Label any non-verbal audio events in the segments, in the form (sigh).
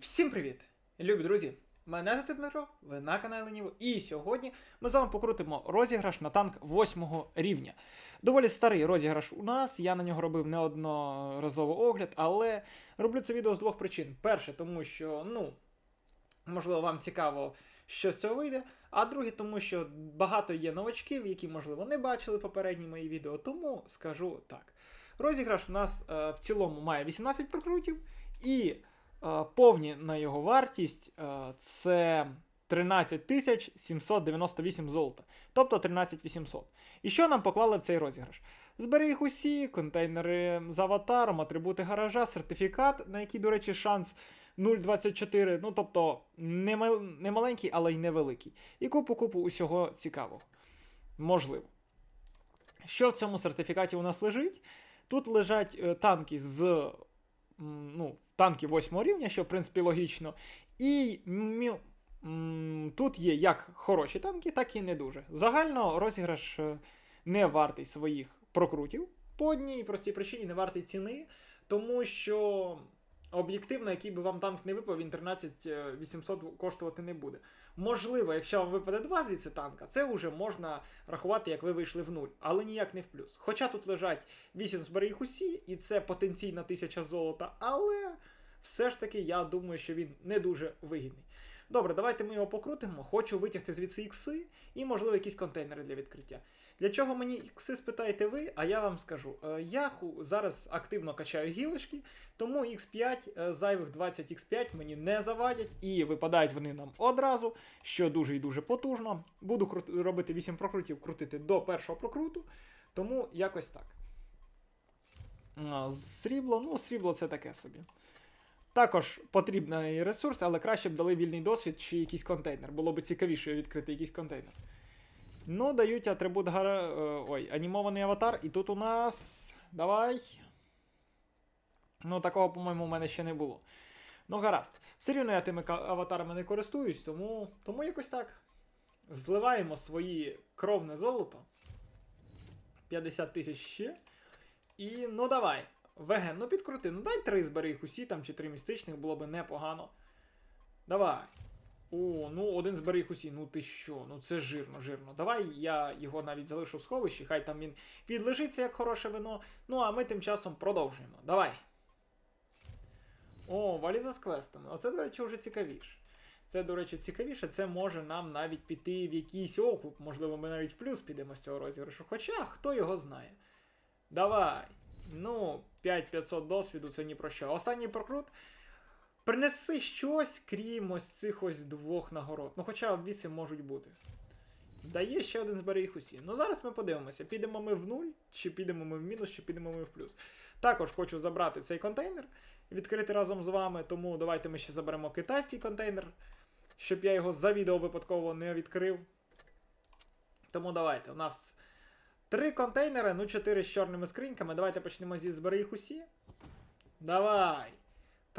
всім привіт! Любі друзі! Мене звати Дмитро, ви на каналі Леніво, і сьогодні ми з вами покрутимо розіграш на танк 8 рівня. Доволі старий розіграш у нас, я на нього робив неодноразово огляд, але роблю це відео з двох причин. Перше, тому що, ну, можливо, вам цікаво, що з цього вийде. А друге, тому що багато є новачків, які, можливо, не бачили попередні мої відео, тому скажу так. Розіграш у нас е, в цілому має 18 прокрутів, і повні на його вартість е, це 13 798 золота, тобто 13 800. І що нам поклали в цей розіграш? Збери їх усі, контейнери з аватаром, атрибути гаража, сертифікат, на який, до речі, шанс 0,24, ну тобто не, мал- не маленький, але й невеликий. І купу-купу усього цікавого. Можливо. Що в цьому сертифікаті у нас лежить? Тут лежать е, танки з ну, танки восьмого рівня, що в принципі логічно. І тут є як хороші танки, так і не дуже. Загально розіграш е, не вартий своїх прокрутів. По одній простій причині не вартий ціни, тому що об'єктивно, який би вам танк не випав, він 13 800 коштувати не буде. Можливо, якщо вам випаде два звідси танка, це вже можна рахувати, як ви вийшли в нуль, але ніяк не в плюс. Хоча тут лежать 8 збери їх усі, і це потенційна тисяча золота, але все ж таки я думаю, що він не дуже вигідний. Добре, давайте ми його покрутимо. Хочу витягти звідси ікси і, можливо, якісь контейнери для відкриття. Для чого мені ікси спитаєте ви, а я вам скажу. Е, Я зараз активно качаю гілочки, тому X5, е, зайвих 20 X5 мені не завадять, і випадають вони нам одразу, що дуже і дуже потужно. Буду робити 8 прокрутів, крутити до першого прокруту, тому якось так. Срібло, ну, срібло це таке собі. Також потрібний ресурс, але краще б дали вільний досвід чи якийсь контейнер. Було б цікавіше відкрити якийсь контейнер. Ну, дають атрибут гара... е, Ой, анімований аватар. І тут у нас. Давай. Ну, такого, по-моєму, у мене ще не було. Ну, гаразд. Все рівно я тими аватарами не користуюсь, тому, тому якось так. Зливаємо свої кровне золото. 50 тисяч ще. І ну давай. ВГ, ну підкрути. Ну дай три збери їх усі там чи три містичних, було би непогано. Давай. О, ну один збери їх усі. Ну ти що? Ну це жирно, жирно. Давай я його навіть залишу в сховищі, хай там він відлежиться як хороше вино. Ну а ми тим часом продовжуємо. Давай. О, валіза з квестами. Оце, до речі, вже цікавіше. Це, до речі, цікавіше, це може нам навіть піти в якийсь округ. Можливо, ми навіть в плюс підемо з цього розіграшу. Хоча хто його знає. Давай. Ну, 5500 досвіду це ні про що. Останній прокрут. Принеси щось, крім ось цих ось двох нагород. Ну, хоча обвіси можуть бути. Дає ще один збери їх усі. Ну зараз ми подивимося, підемо ми в нуль, чи підемо ми в мінус, чи підемо ми в плюс. Також хочу забрати цей контейнер, відкрити разом з вами, тому давайте ми ще заберемо китайський контейнер, щоб я його за відео випадково не відкрив. Тому давайте, у нас три контейнери, ну чотири з чорними скриньками. Давайте почнемо зі збери їх усі. Давай.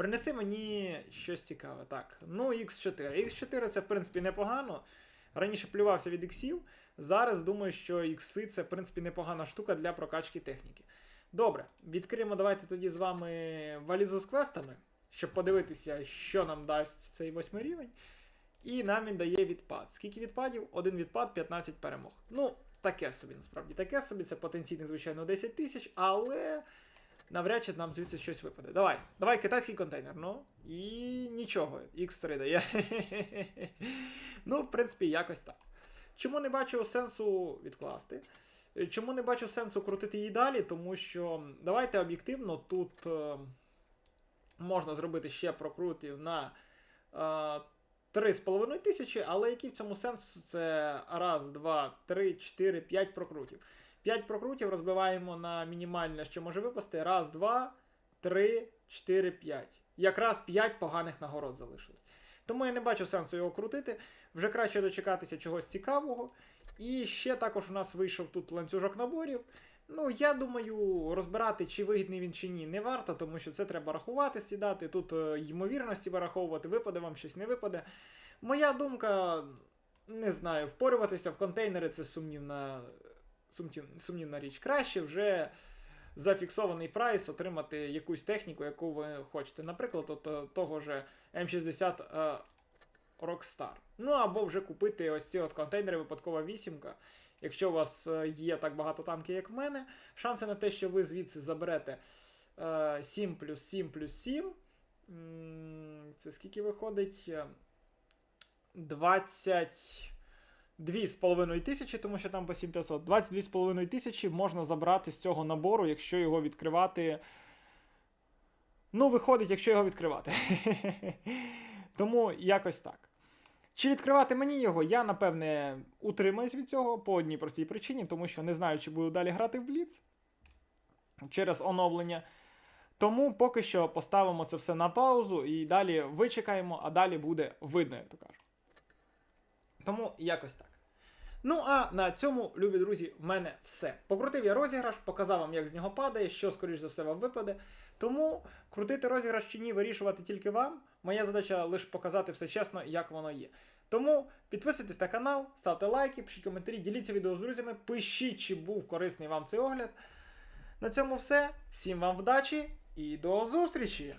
Принеси мені щось цікаве. Так, ну X4. X4 це в принципі непогано. Раніше плювався від іксів. Зараз думаю, що ікси це, в принципі, непогана штука для прокачки техніки. Добре, відкриємо давайте тоді з вами валізу з квестами, щоб подивитися, що нам дасть цей восьмий рівень. І нам він дає відпад. Скільки відпадів? Один відпад, 15 перемог. Ну, таке собі, насправді. Таке собі, це потенційних, звичайно, 10 тисяч, але навряд чи нам звідси щось випаде. Давай, давай, китайський контейнер. Ну, і нічого. X3 дає. (laughs) ну, в принципі, якось так. Чому не бачу сенсу відкласти? Е, Чому не бачу сенсу крутити її далі? Тому що давайте об'єктивно тут е, можна зробити ще прокрутів на е, 3,5 тисячі, але який в цьому сенс? Це раз, два, три, чотири, п'ять прокрутів. 5 прокрутів розбиваємо на мінімальне, що може випасти. Раз, два, три, чотири, п'ять. Якраз 5 поганих нагород залишилось. Тому я не бачу сенсу його крутити. Вже краще дочекатися чогось цікавого. І ще також у нас вийшов тут ланцюжок наборів. Ну, я думаю, розбирати, чи вигідний він чи ні, не варто, тому що це треба рахувати, сідати. Тут е, ймовірності вираховувати, випаде вам щось не випаде. Моя думка, не знаю, впорюватися в контейнери це сумнівна, сумнів- сумнівна річ. Краще вже за фіксований прайс отримати якусь техніку, яку ви хочете. Наприклад, от е, того ж М60 е, Rockstar. Ну або вже купити ось ці от контейнери, випадкова вісімка. Якщо у вас е, є так багато танків, як в мене, шанси на те, що ви звідси заберете е, 7 плюс 7 плюс 7. Це скільки виходить? Е, 20. 2,5 тисячі, тому що там по 7500. 22,5 тисячі можна забрати з цього набору, якщо його відкривати. Ну, виходить, якщо його відкривати. (laughs) Тому якось так. Чи відкривати мені його, я, напевне, утримаюсь від цього по одній простій причині, тому що не знаю, чи буду далі грати в Бліц через оновлення. Тому поки що поставимо це все на паузу і далі вичекаємо, а далі буде видно, як то кажу. Тому якось так. Ну а на цьому, любі друзі, в мене все. Покрутив я розіграш, показав вам, як з нього падає, що, скоріш за все, вам випаде. Тому крутити розіграш чи ні, вирішувати тільки вам. Моя задача лише показати все чесно, як воно є. Тому підписуйтесь на канал, ставте лайки, пишіть коментарі, діліться відео з друзями, пишіть, чи був корисний вам цей огляд. На цьому все. Всім вам вдачі і до зустрічі!